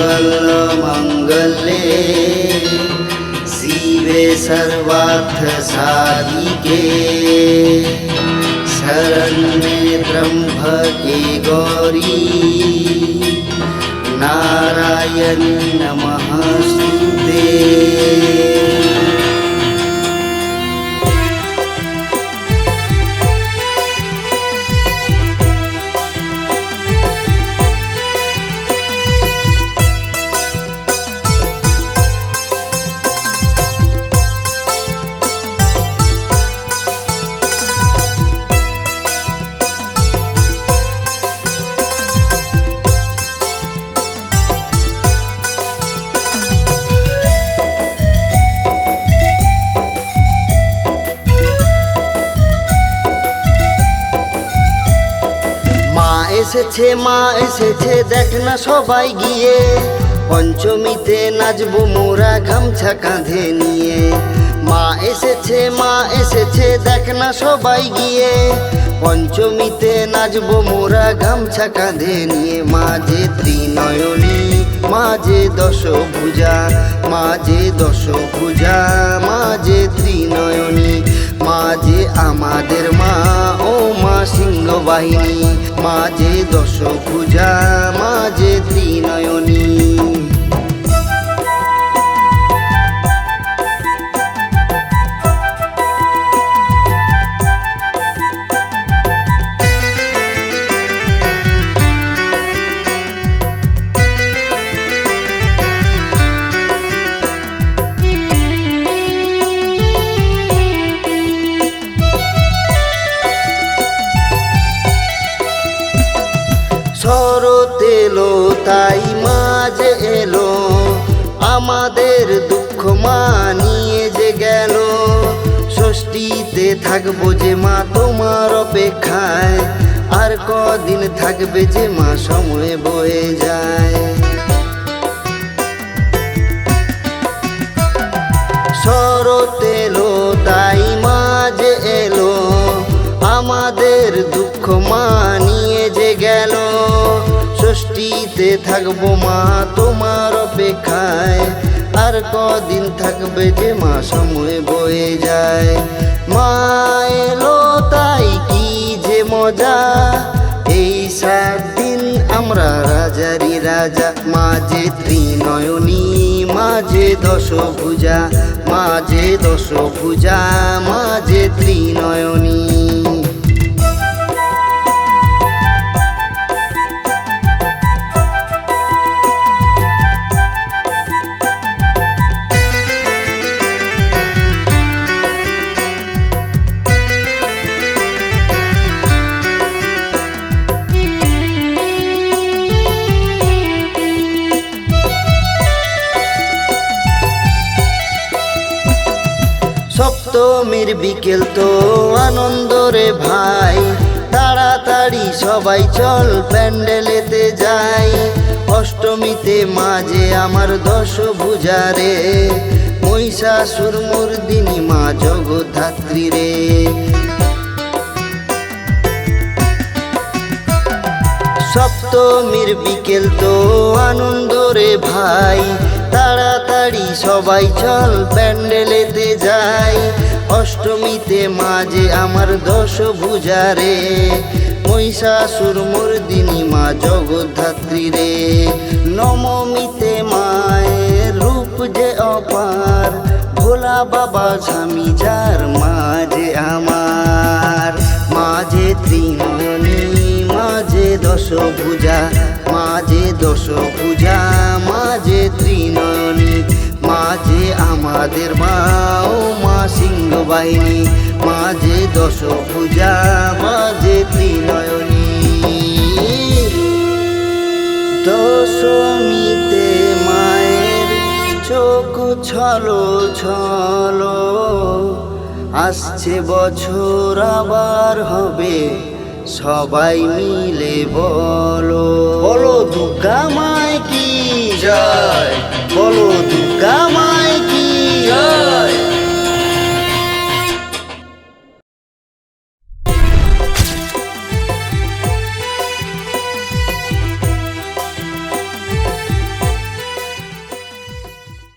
मङ्गलमङ्गले शिवे सर्वार्थसारिके शरण्ये ब्रह्मके गौरी। नारायण नमः सुदे এসেছে, মা এসেছে, দেখ না সবাই গিয়ে। পঞ্চমীতে নাচবো মোরা গামছা কাঁধে নিয়ে। মা এসেছে মা এসেছে, দেখ না সবাই গিয়ে। পঞ্চমীতে নাচবো মোরা গামছা কাঁধে নিয়ে। মা যে ত্রিনয়নী, মা যে দশ ভুজা মা যে দশ ভুজা মা যে ত্রিনয়নী, মা যে আমাদের মা ও মা সিংহ বাহিনী মা যে দশ ভুজা তাই মাঝ এলো, আমাদের দুঃখ মানিয়ে যে গেল। ষষ্ঠীতে থাকব যে মা তোমার অপেক্ষায়, আর কদিন থাকবে যে মা সময় বয়ে যায়। শরৎ এলো, তাই মাঝ এলো, আমাদের দুঃখ মানিয়ে যে গেল। ষষ্ঠীতে থাকব মা তোমার অপেক্ষায়। আর কদিন থাকবে যে মা সময় বয়ে যায়। মা এলো তাই কি যে মজা? এই সাত দিন আমরা রাজারি রাজা মাঝে ত্রিনয়নী মাঝে দশ ভুজা মাঝে দশ ভুজা মাঝে ত্রিনয়নী। সপ্তমীর বিকেল তো আনন্দ রে ভাই। তাড়াতাড়ি সবাই চল প্যান্ডেলেতে যাই। অষ্টমীতে মাঝে আমার দশ ভুজারে মহিষাসুর মুর্দিনী মা জগদ্ধাত্রী রে। সপ্তমীর বিকেল তো আনন্দ রে ভাই। তাড়াতাড়ি সবাই চল প্যান্ডেলেতে যাই। অষ্টমীতে মাঝে আমার দশ ভুজারে মহিষাসুর মর্দিনী মা জগদ্ধাত্রী রে। নবমীতে মায়ের রূপ যে অপার, ভোলা বাবা স্বামী যার মাঝে আমার। মাঝে ত্রিনয়নী মাঝে দশ ভুজা মাঝে দশ ভুজা মাঝে ত্রিনয়নী, মাঝে আমাদের মা ও মা সিংহ বাহিনী মাঝে দশ ভুজা মাঝে ত্রিনয়নী। দশমীতে মায়ের চোখ ছলো ছলো, আসছে বছর আবার হবে। সবাই মিলে বলো। বলো দুর্গা মায় কি জয়? বলো দুর্গা